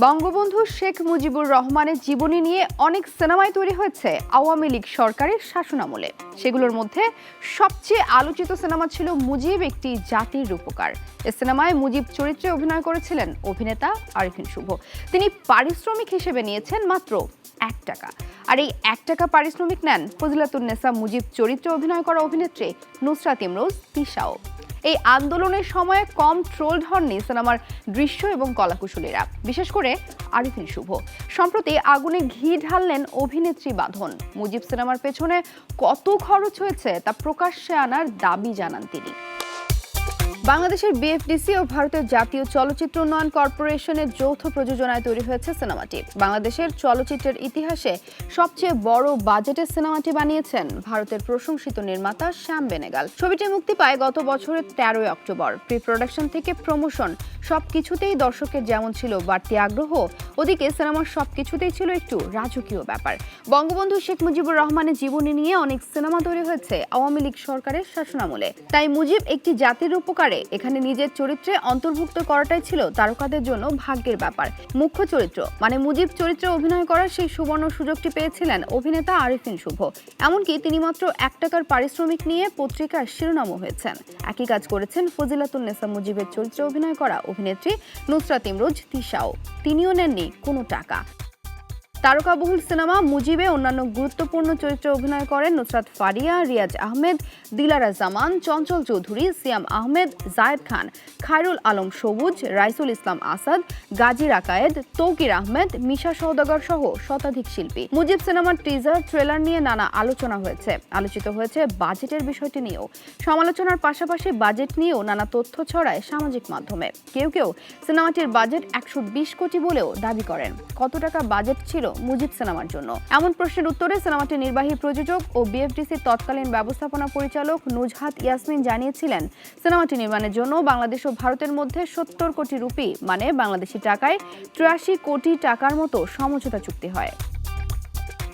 বঙ্গবন্ধু শেখ মুজিবুর রহমানের জীবনী নিয়ে অনেক সিনেমাই তৈরি হয়েছে আওয়ামী লীগ সরকারের শাসনামলে। সেগুলোর মধ্যে সবচেয়ে আলোচিত সিনেমা ছিল মুজিব, একটি জাতির রূপকার। এ সিনেমায় মুজিব চরিত্রে অভিনয় করেছিলেন অভিনেতা আরিফিন শুভ। তিনি পারিশ্রমিক হিসেবে নিয়েছেন মাত্র এক টাকা। আর এই এক টাকা পারিশ্রমিক নেন ফজিলাতুন্নেসা মুজিব চরিত্রে অভিনয় করা অভিনেত্রী নুসরাত ইমরোজ, তিশাও। এই আন্দোলনের সময় কম ট্রোলড হননি সিনেমার দৃশ্য এবং কলাকুশলীরা। বিশেষ করে আরিফিন শুভ। সম্প্রতি আগুনে ঘি ঢাললেন অভিনেত্রী বাঁধন। মুজিব সিনেমার পেছনে কত খরচ হয়েছে তা প্রকাশ্যে আনার দাবি জানান তিনি। বাংলাদেশের বিএফডিসি ও ভারতের জাতীয় চলচ্চিত্র উন্নয়ন কর্পোরেশনের যৌথ প্রযোজনায় তৈরি হয়েছে সিনেমাটি। বাংলাদেশের চলচ্চিত্রের ইতিহাসে সবচেয়ে বড় বাজেটের সিনেমাটি বানিয়েছেন ভারতের প্রশংসিত নির্মাতা শ্যাম বেনেগাল। ছবিটি মুক্তি পায় গত বছরের তেরোই অক্টোবর। প্রি প্রোডাকশন থেকে প্রমোশন সবকিছুতেই দর্শকের যেমন ছিল বাড়তি আগ্রহ, ওদিকে সিনেমার সবকিছুতেই ছিল একটু রাজকীয় ব্যাপার। বঙ্গবন্ধু শেখ মুজিবুর রহমানের জীবনী নিয়ে অনেক সিনেমা তৈরি হয়েছে আওয়ামী লীগ সরকারের শাসনামলে। তাই মুজিব একটি জাতির উপকারে এখানে নিজের চরিত্রে অন্তর্ভুক্ত করাটাই ছিল তারকাদের জন্য ভাগ্যের ব্যাপার। মুখ্য চরিত্র মানে মুজিব চরিত্রে অভিনয় করার সেই সুবর্ণ সুযোগটি পেয়েছিলেন অভিনেতা আরিফিন শুভ। এমনকি তিনি মাত্র এক টাকার পারিশ্রমিক নিয়ে পত্রিকার শিরোনাম হয়েছেন। একই কাজ করেছেন ফজিলাতুল নেসা মুজিবের চরিত্রে অভিনয় করা অভিনেত্রী নুসরাত ইমরোজ তিশাও। তিনিও নেননি কোনো টাকা। তারকাবহুল সিনেমা মুজিবে অন্যান্য গুরুত্বপূর্ণ চরিত্রে অভিনয় করেন নুসরাত ফারিয়া, রিয়াজ আহমেদ, দিলারা জামান, চঞ্চল চৌধুরী, সিয়াম আহমেদ, জায়েদ খান, খায়রুল আলম সবুজ, রাইসুল ইসলাম আসাদ, গাজী রাকায়েদ তৌকির আহমেদ, মিশা সওদাগর সহ শতাধিক শিল্পী। মুজিব সিনেমার টিজার ট্রেলার নিয়ে নানা আলোচনা হয়েছে। আলোচিত হয়েছে বাজেটের বিষয়টি নিয়েও। সমালোচনার পাশাপাশি বাজেট নিয়েও নানা তথ্য ছড়ায় সামাজিক মাধ্যমে। কেউ কেউ সিনেমাটির বাজেট একশো বিশ কোটি বলেও দাবি করেন। কত টাকা বাজেট ছিল মুজিব সিনেমার জন্য। এমন প্রশ্নের উত্তরে সিনেমাটির নির্বাহী প্রযোজক ও বিএফডিসির তৎকালীন ব্যবস্থাপনা পরিচালক নুজহাত ইয়াসমিন জানিয়েছিলেন, সিনেমাটি নির্মাণের জন্য বাংলাদেশ ও ভারতের মধ্যে সত্তর কোটি রুপি মানে বাংলাদেশি টাকায় চুরাশি কোটি টাকার মতো সমঝোতা চুক্তি হয়।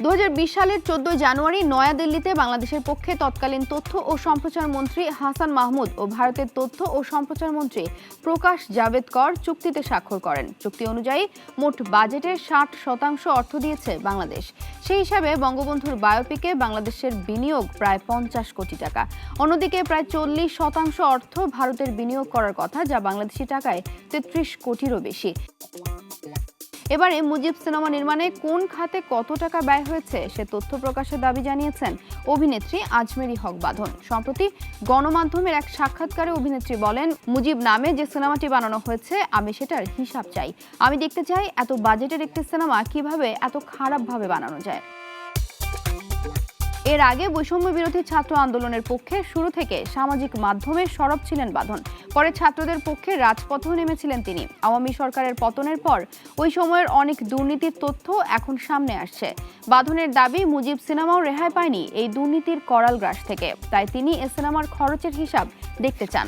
দু হাজার বিশ সালের চোদ্দই জানুয়ারি নয়াদিল্লিতে বাংলাদেশের পক্ষে তৎকালীন তথ্য ও সম্প্রচার মন্ত্রী হাসান মাহমুদ ও ভারতের তথ্য ও সম্প্রচার মন্ত্রী প্রকাশ জাভেদকর চুক্তিতে স্বাক্ষর করেন। চুক্তি অনুযায়ী মোট বাজেটের ষাট শতাংশ অর্থ দিয়েছে বাংলাদেশ। সেই হিসাবে বঙ্গবন্ধুর বায়োপিকে বাংলাদেশের বিনিয়োগ প্রায় পঞ্চাশ কোটি টাকা। অন্যদিকে প্রায় চল্লিশ শতাংশ অর্থ ভারতের বিনিয়োগ করার কথা যা বাংলাদেশি টাকায় তেত্রিশ কোটিরও বেশি। এবারে মুজিব সিনেমা নির্মাণে কোন খাতে কত টাকা ব্যয় হয়েছে সে তথ্য প্রকাশের দাবি জানিয়েছেন অভিনেত্রী আজমেরি হক বাঁধন। সম্প্রতি গণমাধ্যমের এক সাক্ষাৎকারে অভিনেত্রী বলেন, মুজিব নামে যে সিনেমাটি বানানো হয়েছে, আমি সেটার হিসাব চাই। আমি দেখতে চাই এত বাজেটের একটি সিনেমা কীভাবে এত খারাপভাবে বানানো যায়। এর আগে বৈষম্য বিরোধী ছাত্র আন্দোলনের পক্ষে শুরু থেকে সামাজিক মাধ্যমে সরব ছিলেন বাঁধন। পরে ছাত্রদের পক্ষে রাজপথেও নেমেছিলেন তিনি। আওয়ামী সরকারের পতনের পর ওই সময়ের অনেক দুর্নীতির তথ্য এখন সামনে আসছে। বাঁধনের দাবি, মুজিব সিনেমাও রেহাই পায়নি এই দুর্নীতির করাল গ্রাস থেকে। তাই তিনি এ সিনেমার খরচের হিসাব দেখতে চান।